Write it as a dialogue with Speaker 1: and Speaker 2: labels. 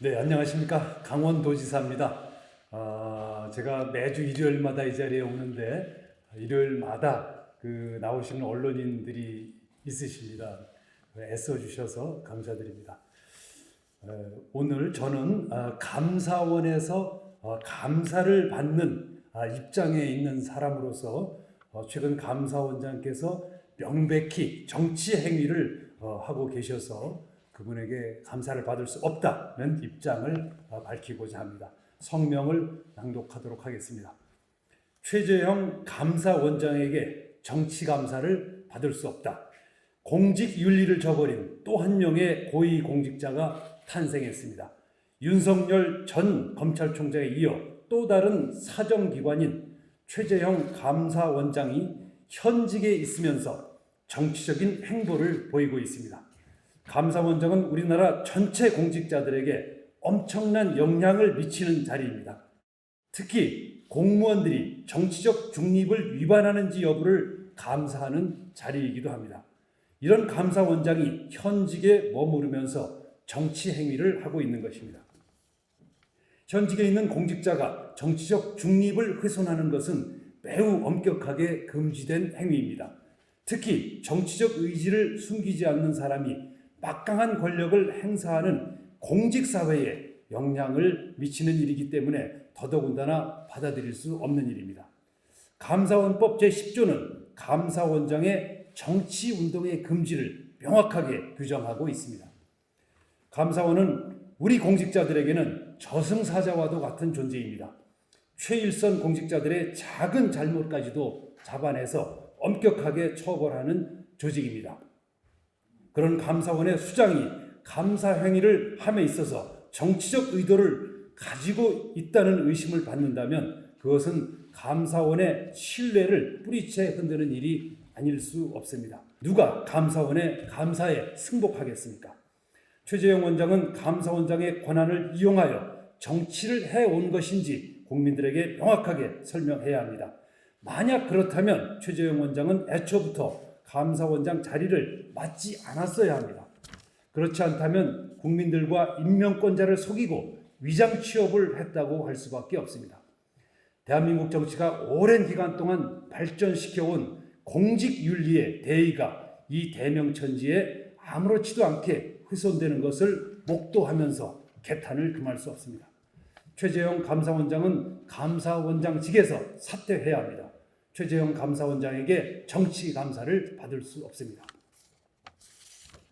Speaker 1: 네, 안녕하십니까. 강원도지사입니다. 아, 제가 매주 일요일마다 이 자리에 오는데 일요일마다 그 나오시는 언론인들이 있으십니다. 애써주셔서 감사드립니다. 에, 오늘 저는 아, 감사원에서 어, 감사를 받는 아, 입장에 있는 사람으로서 어, 최근 감사원장께서 명백히 정치 행위를 어, 하고 계셔서 그분에게 감사를 받을 수 없다는 입장을 어, 밝히고자 합니다. 성명을 낭독하도록 하겠습니다. 최재형 감사원장에게 정치 감사를 받을 수 없다. 공직 윤리를 저버린 또 한 명의 고위 공직자가 탄생했습니다. 윤석열 전 검찰총장에 이어 또 다른 사정기관인 최재형 감사원장이 현직에 있으면서 정치적인 행보를 보이고 있습니다. 감사원장은 우리나라 전체 공직자들에게 엄청난 영향을 미치는 자리입니다. 특히 공무원들이 정치적 중립을 위반하는지 여부를 감사하는 자리이기도 합니다. 이런 감사원장이 현직에 머무르면서 정치 행위를 하고 있는 것입니다. 현직에 있는 공직자가 정치적 중립을 훼손하는 것은 매우 엄격하게 금지된 행위입니다. 특히 정치적 의지를 숨기지 않는 사람이 막강한 권력을 행사하는 공직사회에 영향을 미치는 일이기 때문에 더더군다나 받아들일 수 없는 일입니다. 감사원법 제10조는 감사원장의 정치 운동의 금지를 명확하게 규정하고 있습니다. 감사원은 우리 공직자들에게는 저승사자와도 같은 존재입니다. 최일선 공직자들의 작은 잘못까지도 잡아내서 엄격하게 처벌하는 조직입니다. 그런 감사원의 수장이 감사 행위를 함에 있어서 정치적 의도를 가지고 있다는 의심을 받는다면 그것은 감사원의 신뢰를 뿌리채 흔드는 일이 아닐 수 없습니다. 누가 감사원의 감사에 승복하겠습니까? 최재형 원장은 감사원장의 권한을 이용하여 정치를 해온 것인지 국민들에게 명확하게 설명해야 합니다. 만약 그렇다면 최재형 원장은 애초부터 감사원장 자리를 맡지 않았어야 합니다. 그렇지 않다면 국민들과 임명권자를 속이고 위장 취업을 했다고 할 수밖에 없습니다. 대한민국 정치가 오랜 기간 동안 발전시켜온 공직 윤리의 대의가 이 대명천지에 아무렇지도 않게 훼손되는 것을 목도하면서 개탄을 금할 수 없습니다. 최재형 감사원장은 감사원장직에서 사퇴해야 합니다. 최재형 감사원장에게 정치 감사를 받을 수 없습니다.